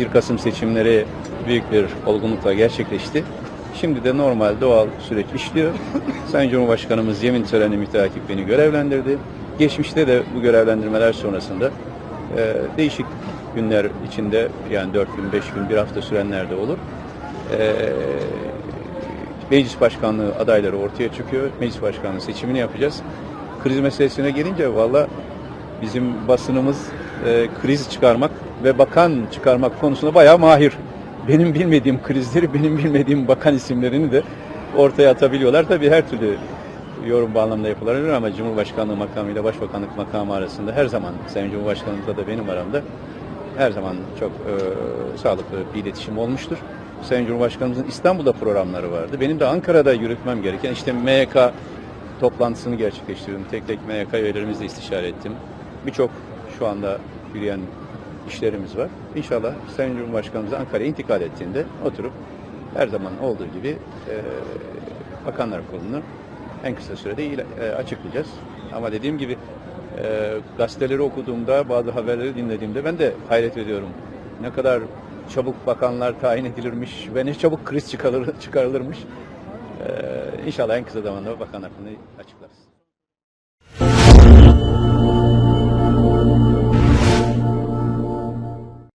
1 Kasım seçimleri büyük bir olgunlukla gerçekleşti. Şimdi de normal doğal süreç işliyor. Sayın Cumhurbaşkanımız yemin töreni müteakip beni görevlendirdi. Geçmişte de bu görevlendirmeler sonrasında e, değişik günler içinde yani 4 gün, 5 gün, bir hafta sürenler de olur. E, meclis başkanlığı adayları ortaya çıkıyor. Meclis başkanlığı seçimini yapacağız. Kriz meselesine gelince valla bizim basınımız e, kriz çıkarmak ve bakan çıkarmak konusunda bayağı mahir. Benim bilmediğim krizleri, benim bilmediğim bakan isimlerini de ortaya atabiliyorlar. Tabii her türlü yorum bağlamında yapılabilir ama Cumhurbaşkanlığı makamıyla Başbakanlık makamı arasında her zaman Sayın Cumhurbaşkanımızla da benim aramda her zaman çok e, sağlıklı bir iletişim olmuştur. Sayın Cumhurbaşkanımızın İstanbul'da programları vardı. Benim de Ankara'da yürütmem gereken işte MYK toplantısını gerçekleştirdim. Tek tek MYK üyelerimizle istişare ettim. Birçok şu anda yürüyen işlerimiz var. İnşallah Sayın Cumhurbaşkanımız Ankara'ya intikal ettiğinde oturup her zaman olduğu gibi e, Bakanlar Kurulu'nu en kısa sürede e, açıklayacağız. Ama dediğim gibi e, gazeteleri okuduğumda, bazı haberleri dinlediğimde ben de hayret ediyorum. Ne kadar çabuk bakanlar tayin edilirmiş ve ne çabuk kriz çıkarılır, çıkarılırmış. E, inşallah en kısa zamanda bakanlar kurulunu açıklarız.